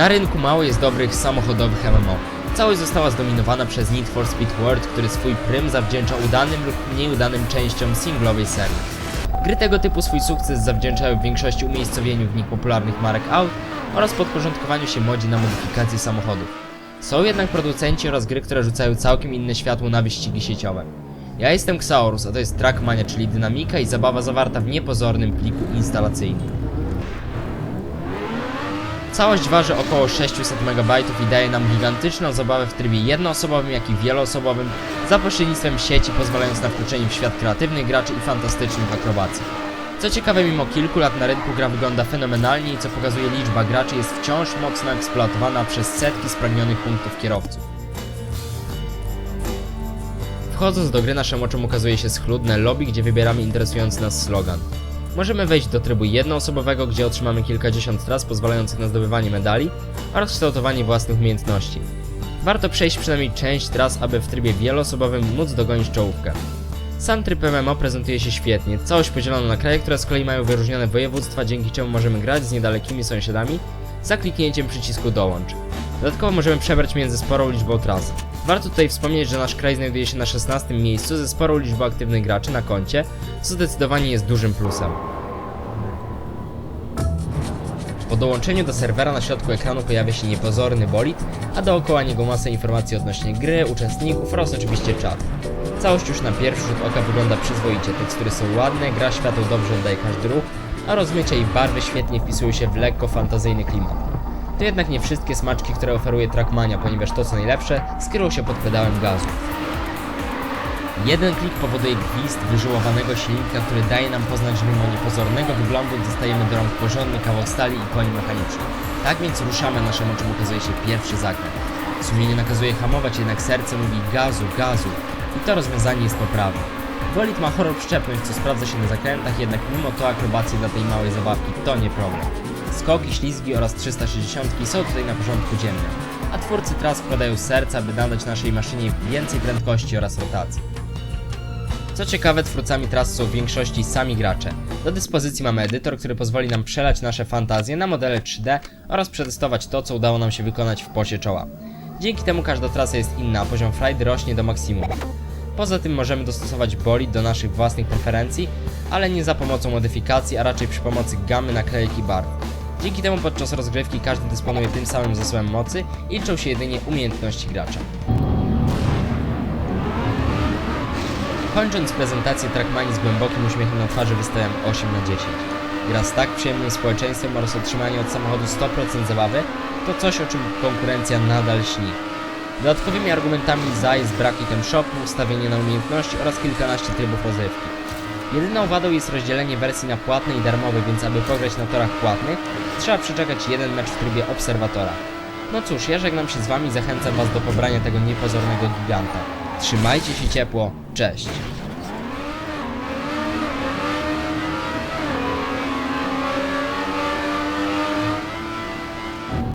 Na rynku mało jest dobrych samochodowych MMO. Całość została zdominowana przez Need for Speed World, który swój prym zawdzięcza udanym lub mniej udanym częściom singlowej serii. Gry tego typu swój sukces zawdzięczają w większości umiejscowieniu w nich popularnych marek aut oraz podporządkowaniu się modzie na modyfikacje samochodów. Są jednak producenci oraz gry, które rzucają całkiem inne światło na wyścigi sieciowe. Ja jestem Xaurus, a to jest Trackmania, czyli dynamika i zabawa zawarta w niepozornym pliku instalacyjnym. Całość waży około 600 MB i daje nam gigantyczną zabawę w trybie jednoosobowym, jak i wieloosobowym, za pośrednictwem sieci pozwalając na wkroczenie w świat kreatywnych graczy i fantastycznych akrobacji. Co ciekawe, mimo kilku lat na rynku gra wygląda fenomenalnie i co pokazuje liczba graczy jest wciąż mocno eksploatowana przez setki spragnionych punktów kierowców. Wchodząc do gry naszym oczom ukazuje się schludne lobby, gdzie wybieramy interesujący nas slogan. Możemy wejść do trybu jednoosobowego, gdzie otrzymamy kilkadziesiąt tras pozwalających na zdobywanie medali oraz kształtowanie własnych umiejętności. Warto przejść przynajmniej część tras, aby w trybie wieloosobowym móc dogonić czołówkę. Sam tryb MMO prezentuje się świetnie, całość podzielona na kraje, które z kolei mają wyróżnione województwa, dzięki czemu możemy grać z niedalekimi sąsiadami za kliknięciem przycisku dołącz. Dodatkowo możemy przebrać między sporą liczbą tras. Warto tutaj wspomnieć, że nasz kraj znajduje się na 16 miejscu ze sporą liczbą aktywnych graczy na koncie, co zdecydowanie jest dużym plusem. Po dołączeniu do serwera na środku ekranu pojawia się niepozorny bolid, a dookoła niego masa informacji odnośnie gry, uczestników oraz oczywiście czat. Całość już na pierwszy rzut oka wygląda przyzwoicie, tekstury są ładne, gra świateł dobrze oddaje każdy ruch, a rozmycia i barwy świetnie wpisują się w lekko fantazyjny klimat. To jednak nie wszystkie smaczki, które oferuje Trackmania, ponieważ to co najlepsze skryło się pod pedałem gazu. Jeden klik powoduje gwizd wyżyłowanego silnika, który daje nam poznać, że mimo niepozornego wyglądu dostajemy do rąk porządny kawał stali i koni mechanicznych. Tak więc ruszamy, naszym oczom ukazuje się pierwszy zakręt. Sumienie nakazuje hamować, jednak serce mówi gazu, gazu. I to rozwiązanie jest poprawne. Bolid ma horror przyczepność, co sprawdza się na zakrętach, jednak mimo to akrobacje dla tej małej zabawki to nie problem. Skoki, ślizgi oraz 360 są tutaj na porządku dziennym, a twórcy tras wkładają serca, aby nadać naszej maszynie więcej prędkości oraz rotacji. Co ciekawe, twórcami tras są w większości sami gracze. Do dyspozycji mamy edytor, który pozwoli nam przelać nasze fantazje na modele 3D oraz przetestować to, co udało nam się wykonać w pocie czoła. Dzięki temu każda trasa jest inna, a poziom frajdy rośnie do maksimum. Poza tym możemy dostosować bolid do naszych własnych preferencji, ale nie za pomocą modyfikacji, a raczej przy pomocy gamy i barw. Dzięki temu podczas rozgrywki każdy dysponuje tym samym zasobem mocy i liczą się jedynie umiejętności gracza. Kończąc prezentację Trackmanii z głębokim uśmiechem na twarzy wystawiam 8 na 10. Gra z tak przyjemnym społeczeństwem oraz otrzymanie od samochodu 100% zabawy to coś o czym konkurencja nadal śni. Dodatkowymi argumentami za jest brak item shopu, ustawienie na umiejętności oraz kilkanaście trybów rozrywki. Jedyną wadą jest rozdzielenie wersji na płatne i darmowe, więc aby pograć na torach płatnych, trzeba przeczekać jeden mecz w trybie obserwatora. No cóż, ja żegnam się z wami zachęcam was do pobrania tego niepozornego giganta. Trzymajcie się ciepło, cześć!